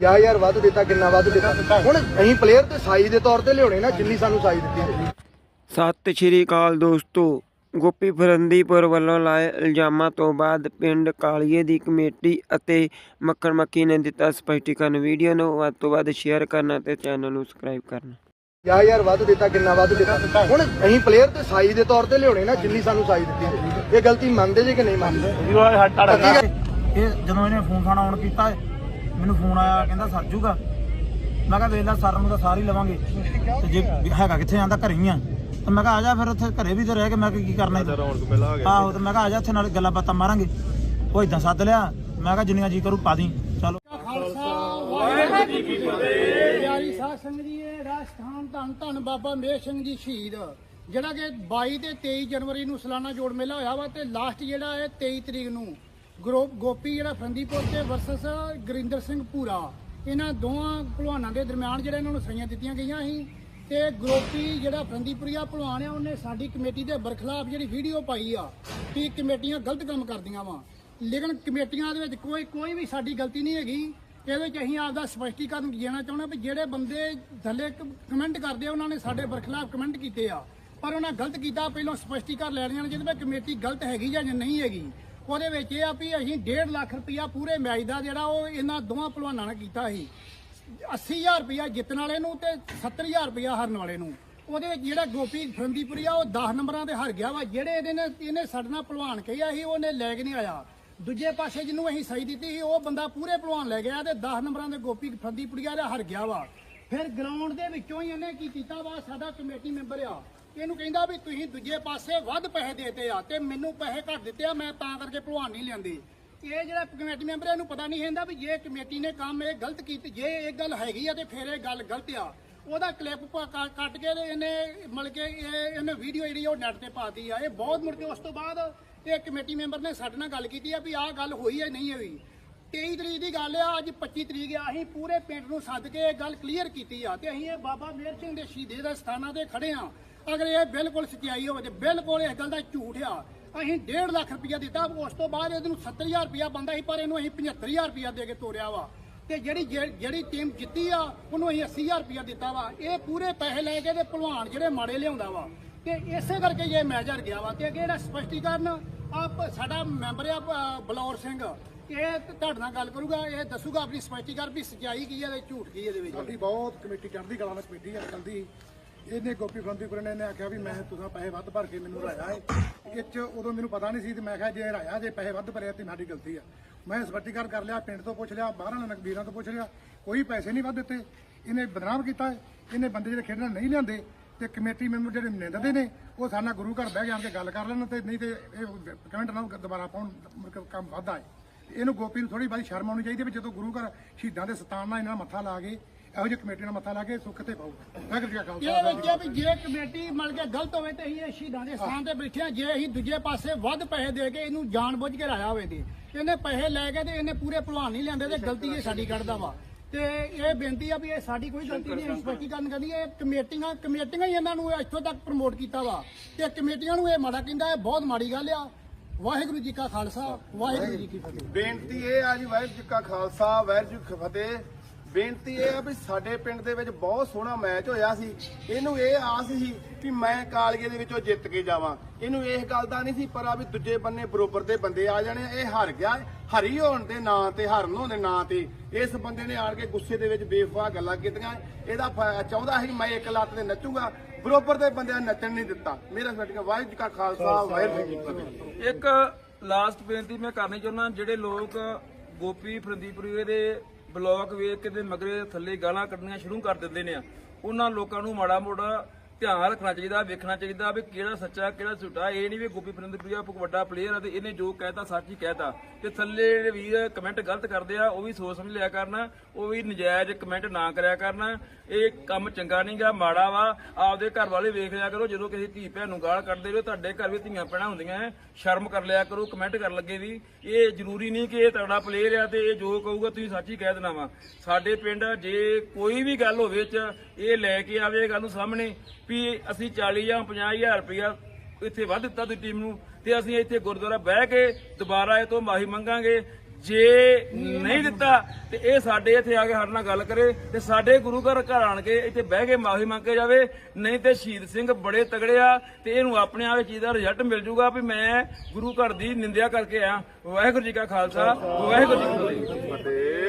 ਯਾ ਯਾਰ ਵੱਧ ਦਿੱਤਾ ਕਿੰਨਾ ਵੱਧ ਦਿੱਤਾ? ਹੁਣ ਅਸੀਂ ਪਲੇਅਰ ਤੇ ਸਾਈ ਦੇ ਤੌਰ ਤੇ ਲਿਆਉਣੇ ਨਾ ਜਿੰਨੀ ਸਾਨੂੰ ਸਾਈ ਦਿੱਤੀ ਹੈ। ਸਤਿ ਸ਼੍ਰੀ ਅਕਾਲ ਦੋਸਤੋ ਗੋਪੀ ਫਰੰਦੀਪੁਰ ਵੱਲੋਂ ਲਾਏ ਇਲਜ਼ਾਮਾਂ ਤੋਂ ਬਾਅਦ ਪਿੰਡ ਕਾਲੀਏ ਦੀ ਕਮੇਟੀ ਅਤੇ ਮੱਖਣ ਮੱਖੀ ਨੇ ਦਿੱਤਾ ਸਪਸ਼ਟੀਕਰਨ। ਵੀਡੀਓ ਨੂੰ ਵੱਧ ਤੋਂ ਵੱਧ ਸ਼ੇਅਰ ਕਰਨਾ ਤੇ ਚੈਨਲ ਨੂੰ ਸਬਸਕ੍ਰਾਈਬ ਕਰਨਾ। ਯਾ ਯਾਰ ਵੱਧ ਦਿੱਤਾ ਕਿੰਨਾ ਵੱਧ ਦਿੱਤਾ? ਹੁਣ ਅਸੀਂ ਪਲੇਅਰ ਤੇ ਸਾਈ ਦੇ ਤੌਰ ਤੇ ਲਿਆਉਣੇ ਨਾ ਜਿੰਨੀ ਸਾਨੂੰ ਸਾਈ ਦਿੱਤੀ ਹੈ। ਇਹ ਗਲਤੀ ਮੰਨਦੇ ਜੇ ਕਿ ਨਹੀਂ ਮੰਨਦੇ? ਇਹ ਜਦੋਂ ਇਹਨੇ ਫੋਨ ਫਾਨ ਆਨ ਕੀਤਾ ਮੈਨੂੰ ਫੋਨ ਆਇਆ ਕਹਿੰਦਾ ਸਰ ਜੂਗਾ। ਮੈਂ ਕਿਹਾ ਵੇਖ ਲੈ ਸਰ ਨੂੰ ਤਾਂ ਸਾਰ ਹੀ ਲਵਾਂਗੇ। ਤੇ ਜੇ ਹੈਗਾ ਕਿੱਥੇ ਜਾਂਦਾ ਘਰੇ ਹੀ ਆ। ਤੇ ਮੈਂ ਕਿਹਾ ਆ ਜਾ ਫਿਰ ਉੱਥੇ ਘਰੇ ਵੀ ਤੇ ਰਹਿ ਕੇ ਮੈਂ ਕਿਹਾ ਕੀ ਕਰਨਾ ਇੱਥੇ ਆਹੋ ਤੇ ਮੈਂ ਕਿਹਾ ਆ ਜਾ ਇੱਥੇ ਨਾਲ ਗੱਲਾਂ ਬਾਤਾਂ ਮਾਰਾਂਗੇ। ਉਹ ਇਦਾਂ ਸੱਦ ਲਿਆ ਮੈਂ ਕਿਹਾ ਜਿੰਨੀਆਂ ਜੀ ਕਰੂ ਪਾ ਦੀ। ਚਲੋ। ਪਿਆਰੀ ਸਾਧ ਸੰਗਤ ਜੀ ਇਹ ਰਾਜਸਥਾਨ ਧੰਨ ਧੰਨ ਬਾਬਾ ਮੇਰ ਸਿੰਘ ਜੀ ਸ਼ਹੀਦ। ਜਿਹੜਾ ਕਿ 22 ਤੇ 23 ਜਨਵਰੀ ਨੂੰ ਸਾਲਾਨਾ ਜੋੜ ਮੇਲਾ ਹੋਇਆ ਵਾ ਤੇ ਲਾਸਟ ਜਿਹੜਾ ਹੈ 23 ਤਰੀਕ ਨੂੰ ਗਰੋ- ਗੋਪੀ ਜਿਹੜਾ ਫਰੰਦੀਪੁਰ ਤੇ ਵਰਸਸ ਗੁਰਿੰਦਰ ਸਿੰਘ ਭੂਰਾ। ਇਹਨਾਂ ਦੋਵਾਂ ਭਲਵਾਨਾਂ ਦੇ ਦਰਮਿਆਨ ਜਿਹੜੇ ਇਹਨਾਂ ਨੂੰ ਸਹੀਆਂ ਦਿੱਤੀਆਂ ਗਈਆਂ ਸੀ ਤੇ ਗਰੋਪੀ ਜਿਹੜਾ ਫਰੰਦੀਪੁਰੀਆ ਭਲਵਾਨ ਆ, ਉਹਨੇ ਸਾਡੀ ਕਮੇਟੀ ਦੇ ਬਰਖਲਾਫ ਜਿਹੜੀ ਵੀਡੀਓ ਪਾਈ ਆ ਕਿ ਕਮੇਟੀਆਂ ਗਲਤ ਕੰਮ ਕਰਦੀਆਂ ਵਾ। ਲੇਕਿਨ ਕਮੇਟੀਆਂ ਦੇ ਵਿੱਚ ਕੋਈ ਕੋਈ ਵੀ ਸਾਡੀ ਗਲਤੀ ਨਹੀਂ ਹੈਗੀ। ਇਹਦੇ ਵਿੱਚ ਅਸੀਂ ਆਪਦਾ ਸਪਸ਼ਟੀਕਰਨ ਦੇਣਾ ਚਾਹੁੰਦੇ ਵੀ ਜਿਹੜੇ ਬੰਦੇ ਥੱਲੇ ਕਮੈਂਟ ਕਰਦੇ ਉਹਨਾਂ ਨੇ ਸਾਡੇ ਬਰਖਲਾਫ ਕਮੈਂਟ ਕੀਤੇ ਆ। ਪਰ ਉਹਨਾਂ ਗਲਤ ਕੀਤਾ, ਪਹਿਲਾਂ ਸਪਸ਼ਟੀਕਰਨ ਲੈਣੀਆਂ ਨੇ, ਜਿਹਦੇ ਵਿੱਚ ਕਮੇਟੀ ਗਲਤ ਹੈਗੀ ਜਾਂ ਨਹੀਂ ਹੈਗੀ। ਉਹਦੇ ਵਿੱਚ ਇਹ ਆ ਵੀ ਅਸੀਂ 1.5 ਲੱਖ ਰੁਪਇਆ ਪੂਰੇ ਮੈਚ ਦਾ ਜਿਹੜਾ ਉਹ ਇਹਨਾਂ ਦੋਵਾਂ ਭਲਵਾਨਾਂ ਨੇ ਕੀਤਾ ਸੀ। 80000 ਰੁਪਇਆ ਜਿੱਤਣ ਵਾਲੇ ਨੂੰ ਤੇ 70000 ਰੁਪਇਆ ਹਾਰਨ ਵਾਲੇ ਨੂੰ। ਉਹਦੇ ਵਿੱਚ ਜਿਹੜਾ ਗੋਪੀ ਫਰੰਦੀਪੁਰੀ ਆ, ਉਹ 10 ਨੰਬਰਾਂ ਤੇ ਹਾਰ ਗਿਆ ਵਾ। ਜਿਹੜੇ ਇਹਦੇ ਨੇ, ਇਹਨੇ ਸਾਡੇ ਨਾਲ ਭਲਵਾਨ ਕਿਹਾ ਸੀ, ਉਹਨੇ ਲੈ ਕੇ ਨਹੀਂ ਆਇਆ। ਦੂਜੇ ਪਾਸੇ ਜਿਹਨੂੰ ਅਸੀਂ ਸਹੀ ਦਿੱਤੀ ਸੀ, ਉਹ ਬੰਦਾ ਪੂਰੇ ਭਲਵਾਨ ਲੈ ਗਿਆ ਤੇ 10 ਨੰਬਰਾਂ ਦੇ ਗੋਪੀ ਫਰੰਦੀਪੁਰੀਆ ਦਾ ਹਾਰ ਗਿਆ ਵਾ। ਫਿਰ ਗਰਾਊਂਡ ਦੇ ਵਿੱਚੋਂ ਹੀ ਇਹਨੇ ਕੀ ਕੀਤਾ ਵਾ? ਸਾਡਾ ਕਮੇਟੀ ਮੈਂਬਰ ਆ। ਇਹਨੂੰ ਕਹਿੰਦਾ ਵੀ ਤੁਸੀਂ ਦੂਜੇ ਪਾਸੇ ਵੱਧ ਪੈਸੇ ਦੇਤੇ ਆ ਤੇ ਮੈਨੂੰ ਪੈਸੇ ਘੱਟ ਦਿੱਤੇ ਆ ਮੈਂ ਤਾਂ ਕਰਕੇ ਭਲਵਾਨ ਨਹੀਂ ਲੈਂਦੇ ਇਹ ਜਿਹੜਾ ਕਮੇਟੀ ਮੈਂਬਰ ਆ, ਇਹਨੂੰ ਪਤਾ ਨਹੀਂ ਹੁੰਦਾ ਵੀ ਜੇ ਕਮੇਟੀ ਨੇ ਕੰਮ ਇਹ ਗਲਤ ਕੀਤੀ ਜੇ ਇਹ ਗੱਲ ਹੈਗੀ ਆ ਤੇ ਫਿਰ ਇਹ ਗੱਲ ਗਲਤ ਆ। ਉਹਦਾ ਕਲਿੱਪ ਕੱਟ ਕੇ ਤੇ ਇਹਨੇ ਮਤਲਬ ਕਿ ਇਹਨੇ ਵੀਡੀਓ ਜਿਹੜੀ ਉਹ ਨੈਟ ਤੇ ਪਾਤੀ ਆ। ਇਹ ਬਹੁਤ ਮੁੜ ਕੇ ਉਸ ਤੋਂ ਬਾਅਦ ਇਹ ਕਮੇਟੀ ਮੈਂਬਰ ਨੇ ਸਾਡੇ ਨਾਲ ਗੱਲ ਕੀਤੀ ਆ ਵੀ ਆਹ ਗੱਲ ਹੋਈ ਹੈ ਨਹੀਂ ਹੋਈ। 23 ਤਰੀਕ ਦੀ ਗੱਲ ਆ, ਅੱਜ 25 ਤਰੀਕ ਆ, ਅਸੀਂ ਪੂਰੇ ਪਿੰਡ ਨੂੰ ਸੱਦ ਕੇ ਇਹ ਗੱਲ ਕਲੀਅਰ ਕੀਤੀ ਆ ਤੇ ਅਸੀਂ ਇਹ ਬਾਬਾ ਮੇਰ ਸਿੰਘ ਦੇ ਸ਼ਹੀਦੇ ਦੇ ਸਥਾਨਾਂ ਤੇ ਖੜੇ ਆ। ਅਗਰ ਇਹ ਬਿਲਕੁਲ ਸਚਾਈ ਹੋਵੇ ਤੇ ਬਿਲਕੁਲ ਇਸ ਗੱਲ ਦਾ ਝੂਠ ਆ, ਅਸੀਂ 1.5 ਲੱਖ ਰੁਪਇਆ ਦਿੱਤਾ, ਉਸ ਤੋਂ ਬਾਅਦ ਇਹਨੂੰ 70000 ਰੁਪਇਆ ਬੰਦਾ ਸੀ, ਪਰ ਇਹਨੂੰ ਅਸੀਂ 75000 ਰੁਪਇਆ ਦੇ ਕੇ ਤੋਰਿਆ ਵਾ। ਤੇ ਜਿਹੜੀ ਜਿਹੜੀ ਟੀਮ ਜਿੱਤੀ ਆ, ਉਹਨੂੰ ਅਸੀਂ 80000 ਰੁਪਇਆ ਦਿੱਤਾ ਵਾ। ਇਹ ਪੂਰੇ ਪੈਸੇ ਲੈ ਕੇ ਤੇ ਭਲਵਾਨ ਜਿਹੜੇ ਮਾੜੇ ਲਿਆਉਂਦਾ ਵਾ। ਤੇ ਇਸੇ ਕਰਕੇ ਇਹ ਮੈਜ਼ਰ ਗਿਆ ਵਾ ਤੇ ਅੱਗੇ ਜਿਹੜਾ ਸਪਸ਼ਟੀਕਰਨ ਆਪ ਸਾਡਾ ਮੈਂਬਰ ਆ ਬਲੌਰ ਸਿੰਘ ਇਹ ਤੁਹਾਡੇ ਨਾਲ ਗੱਲ ਕਰੂਗਾ, ਇਹ ਦੱਸੂਗਾ ਆਪਣੀ ਸਪਸ਼ਟੀਕਰਨ ਵੀ ਸਚਾਈ ਕੀ ਹੈ ਤੇ ਝੂਠ ਕੀ ਹੈ ਇਹਦੇ ਵਿੱਚ। ਸਾਡੀ ਬਹੁਤ ਕਮੇਟੀ ਚੜ੍ਹਦੀ ਕਲਾ ਵਿੱਚ ਬੈਠੀ ਹੈ ਚਲਦੀ ਇਹਨੇ ਗੋਪੀ ਫਰੰਦੀਪੁਰ ਨੇ ਇਹਨੇ ਆਖਿਆ ਵੀ ਮੈਂ ਤੁਸੀਂ ਪੈਸੇ ਵੱਧ ਭਰ ਕੇ ਮੈਨੂੰ ਰਾਇਆ ਹੈ। ਇਹ ਚ ਉਦੋਂ ਮੈਨੂੰ ਪਤਾ ਨਹੀਂ ਸੀ ਤੇ ਮੈਂ ਕਿਹਾ ਜੇ ਰਾਇਆ, ਜੇ ਪੈਸੇ ਵੱਧ ਭਰਿਆ ਤੇ ਸਾਡੀ ਗਲਤੀ ਆ। ਮੈਂ ਸਪਸ਼ਟੀਕਰਨ ਕਰ ਲਿਆ, ਪਿੰਡ ਤੋਂ ਪੁੱਛ ਲਿਆ, ਬਾਹਰਾਂ ਨਕਬੀਰਾਂ ਤੋਂ ਪੁੱਛ ਲਿਆ, ਕੋਈ ਪੈਸੇ ਨਹੀਂ ਵੱਧ ਦਿੱਤੇ। ਇਹਨੇ ਬਦਨਾਮ ਕੀਤਾ ਇਹਨੇ ਬੰਦੇ ਜਿਹੜੇ ਖੇਡਣ ਨਹੀਂ ਲਿਆਂਦੇ ਤੇ ਕਮੇਟੀ ਮੈਂਬਰ ਜਿਹੜੇ ਨਿੰਦਦੇ ਨੇ, ਉਹ ਸਾਡਾ ਗੁਰੂ ਘਰ ਬਹਿ ਕੇ ਆਣ ਕੇ ਗੱਲ ਕਰ ਲੈਣ ਤੇ ਨਹੀਂ ਤੇ ਇਹ ਕਮੈਂਟ ਨਾਲ ਦੁਬਾਰਾ ਪਾਉਣ ਮੁੜ ਕੰਮ ਵੱਧਦਾ ਹੈ। ਇਹਨੂੰ ਗੋਪੀ ਨੂੰ ਥੋੜੀ ਬਾਈ ਸ਼ਰਮ ਆਉਣੀ ਚਾਹੀਦੀ ਵੀ ਜਦੋਂ ਗੁਰੂ ਘਰ ਸ਼ਹੀਦਾਂ ਦੇ ਸਤਾਨ ਨਾਲ ਇਹਨਾਂ ਮੱਥਾ ਲਾ ਕੇ ਇਹੋ ਜਿਹੀ ਕਮੇਟੀ ਨਾਲ ਮੱਥਾ ਲਾ ਕੇ ਸੁੱਖ ਤੇ ਪਾਊਗਾ ਵਾਹਿਗੁਰੂ ਜੀ ਕਾ ਇਹ ਖਾਲਸਾ ਵਿੱਚ ਆ ਵੀ ਜੇ ਕਮੇਟੀ ਮਲ ਕੇ ਗਲਤ ਹੋਵੇ ਤੇ ਅਸੀਂ ਇਹ ਸ਼ਹੀਦਾਂ ਦੇ ਸਥਾਨ ਤੇ ਬੈਠੇ ਆ ਜੇ ਅਸੀਂ ਦੂਜੇ ਪਾਸੇ ਵੱਧ ਪੈਸੇ ਦੇ ਕੇ ਇਹਨੂੰ ਜਾਣ ਬੁੱਝ ਕੇ ਲਾਇਆ ਹੋਵੇ ਤੇ ਇਹਨੇ ਪੈਸੇ ਲੈ ਕੇ ਤੇ ਇਹਨੇ ਪੂਰੇ ਭਲਵਾਨ ਨਹੀਂ ਲੈਂਦੇ ਤੇ ਗਲਤੀ ਇਹ ਸਾਡੀ ਕੱਢਦਾ ਵਾ। ਤੇ ਇਹ ਬੇਨਤੀ ਆ ਵੀ ਇਹ ਸਾਡੀ ਕੋਈ ਗਲਤੀ ਨਹੀਂ ਅਸੀਂ ਸਪਸ਼ਟੀਕਰਨ ਕਰਨੀ ਇਹ ਕਮੇਟੀਆਂ ਕਮੇਟੀਆਂ ਹੀ ਇਹਨਾਂ ਨੂੰ ਇੱਥੋਂ ਤੱਕ ਪ੍ਰਮੋਟ ਕੀਤਾ ਵਾ। ਤੇ ਕਮੇਟੀਆਂ ਨੂੰ ਇਹ ਮਾੜਾ ਕਹਿੰਦਾ ਇਹ ਬਹੁਤ ਮਾੜੀ ਗੱਲ ਆ। ਵਾਹਿਗੁਰੂ ਜੀ ਕਾ ਖਾਲਸਾ, ਵਾਹਿਗੁਰੂ ਜੀ ਕੀ ਫਤਿਹ। ਬੇਨਤੀ ਇਹ ਆ ਜੀ, ਵਾਹਿਗੁਰੂ ਜੀ ਕਾ ਖਾਲਸਾ, ਵਾਹਿਗੁਰੂ ਜੀ ਕੀ ਫਤਿਹ। ਬੇਨਤੀ ਇਹ ਆ ਵੀ ਸਾਡੇ ਪਿੰਡ ਦੇ ਵਿੱਚ ਬਹੁਤ ਸੋਹਣਾ ਮੈਚ ਹੋਇਆ ਸੀ। ਇਹਨੂੰ ਇਹ ਆਸ ਸੀ ਕਿ ਮੈਂ ਕਾਲਗੇ ਦੇ ਵਿੱਚੋਂ ਜਿੱਤ ਕੇ ਜਾਵਾਂ। ਇਹਨੂੰ ਇਸ ਗੱਲ ਦਾ ਨਹੀਂ ਸੀ ਪਰ ਆ ਵੀ ਦੂਜੇ ਬੰਨੇ ਬਰੋਬਰ ਦੇ ਬੰਦੇ ਆ ਜਾਣੇ ਇਹ ਹਾਰ ਗਿਆ। ਹਰੀ ਹੋਣ ਦੇ ਨਾਂ ਤੇ, ਹਰਨ ਹੋਣ ਦੇ ਨਾਂ ਤੇ ਇਸ ਬੰਦੇ ਨੇ ਆਣ ਕੇ ਗੁੱਸੇ ਦੇ ਵਿੱਚ ਬੇਫਾਹ ਗੱਲਾਂ ਕੀਤੀਆਂ। ਇਹਦਾ ਫ- ਚਾਹੁੰਦਾ ਸੀ ਮੈਂ ਇੱਕ ਲੱਤ ਤੇ ਨੱਚੂਗਾ। ਬਰੋਬਰ ਦੇ ਬੰਦਿਆਂ ਨੂੰ ਨੱਚਣ ਨਹੀਂ ਦਿੱਤਾ। ਮੇਰਾ ਸਟੀਕਾ ਵਾਹਿਗੁਰੂ ਕਾ ਖਾਲਸਾ, ਵਾਹਿਗੁਰੂ ਜੀ ਕੀ ਫਤਿਹ। ਇੱਕ ਲਾਸਟ ਬੇਨਤੀ ਮੈਂ ਕਰਨੀ ਚਾਹੁੰਦਾ, ਜਿਹੜੇ ਲੋਕ ਗੋਪੀ, ਫਰੰਦੀਪੁਰੀ ਦੇ ਬਲੌਗ ਵੇਖ ਕੇ ਤੇ ਮਗਰੇ ਥੱਲੇ ਗਾਲਾਂ ਕੱਢਣੀਆਂ ਸ਼ੁਰੂ ਕਰ ਦਿੰਦੇ ਨੇ ਉਹਨਾਂ ਲੋਕਾਂ ਨੂੰ ਮਾੜਾ ਮੋੜਾ ਧਿਆਨ ਰੱਖਣਾ ਚਾਹੀਦਾ, ਵੇਖਣਾ ਚਾਹੀਦਾ ਵੀ ਕਿਹੜਾ ਸੱਚਾ, ਕਿਹੜਾ ਝੂਠਾ। ਇਹ ਨਹੀਂ ਵੀ ਗੋਪੀ ਫਰੰਦੀਪੁਰੀ ਵੱਡਾ ਪਲੇਅਰ ਆ ਤੇ ਇਹਨੇ ਜੋ ਕਹਿਤਾ, ਸੱਚ ਹੀ ਕਹਿਤਾ। ਤੇ ਥੱਲੇ ਜਿਹੜੇ ਵੀਰ ਕਮੈਂਟ ਗਲਤ ਕਰਦੇ ਆ, ਉਹ ਵੀ ਸੋਚ ਸਮਝ ਲਿਆ ਕਰਨਾ, ਉਹ ਵੀ ਨਜਾਇਜ਼ ਕਮੈਂਟ ਨਾ ਕਰਿਆ ਕਰਨਾ। ਇਹ ਕੰਮ ਚੰਗਾ ਨਹੀਂਗਾ ਮਾੜਾ ਵਾ। ਆਪਦੇ ਘਰ ਵਾਲੇ ਵੇਖ ਲਿਆ ਕਰੋ, ਜਦੋਂ ਕਿਸੇ ਧੀ ਭੈਣ ਨੂੰ ਗਾਲ ਕੱਢਦੇ ਹੋ ਤੁਹਾਡੇ ਘਰ ਵੀ ਧੀਆਂ ਭੈਣਾਂ ਹੁੰਦੀਆਂ ਸ਼ਰਮ ਕਰ ਲਿਆ ਕਰੋ ਕਮੈਂਟ ਕਰਨ ਲੱਗੇ ਵੀ। ਇਹ ਜ਼ਰੂਰੀ ਨਹੀਂ ਕਿ ਇਹ ਤਗੜਾ ਪਲੇਅਰ ਆ ਤੇ ਇਹ ਜੋ ਕਹੂਗਾ ਤੁਸੀਂ ਸੱਚ ਹੀ ਕਹਿ ਦੇਣਾ ਵਾ। ਸਾਡੇ ਪਿੰਡ ਜੇ ਕੋਈ ਵੀ ਗੱਲ ਹੋਵੇ ਚ, ਇਹ ਲੈ ਕੇ ਆਵੇ ਗੱਲ ਨੂੰ ਸਾਹਮਣੇ। ਵੀ ਅਸੀਂ 40 ਜਾਂ 50000 ਰੁਪਇਆ ਇੱਥੇ ਵੱਧ ਦਿੱਤਾ ਤੁਸੀਂ ਟੀਮ ਨੂੰ ਤੇ ਅਸੀਂ ਇੱਥੇ ਗੁਰਦੁਆਰਾ ਬਹਿ ਕੇ ਦੁਬਾਰਾ ਇਹ ਤੋਂ ਮਾਫੀ ਮੰਗਾਂਗੇ। ਜੇ ਨਹੀਂ ਦਿੱਤਾ ਤੇ ਇਹ ਸਾਡੇ ਇੱਥੇ ਆ ਕੇ ਸਾਡੇ ਨਾਲ ਗੱਲ ਕਰੇ ਤੇ ਸਾਡੇ ਗੁਰੂ ਘਰ ਘਰ ਆਣ ਕੇ ਇੱਥੇ ਬਹਿ ਕੇ ਮਾਫੀ ਮੰਗ ਕੇ ਜਾਵੇ। ਨਹੀਂ ਤੇ ਸ਼ਹੀਦ ਸਿੰਘ ਬੜੇ ਤਗੜੇ ਆ ਤੇ ਇਹਨੂੰ ਆਪਣੇ ਆਪ ਚੀਜ਼ ਦਾ ਰਿਜ਼ਲਟ ਮਿਲ ਜੂਗਾ ਵੀ ਮੈਂ ਗੁਰੂ ਘਰ ਦੀ ਨਿੰਦਿਆ ਕਰਕੇ ਆ ਵਾਹਿਗੁਰੂ ਜੀ ਕਾ ਖਾਲਸਾ, ਵਾਹਿਗੁਰੂ ਜੀ ਕੀ ਫਤਿਹ।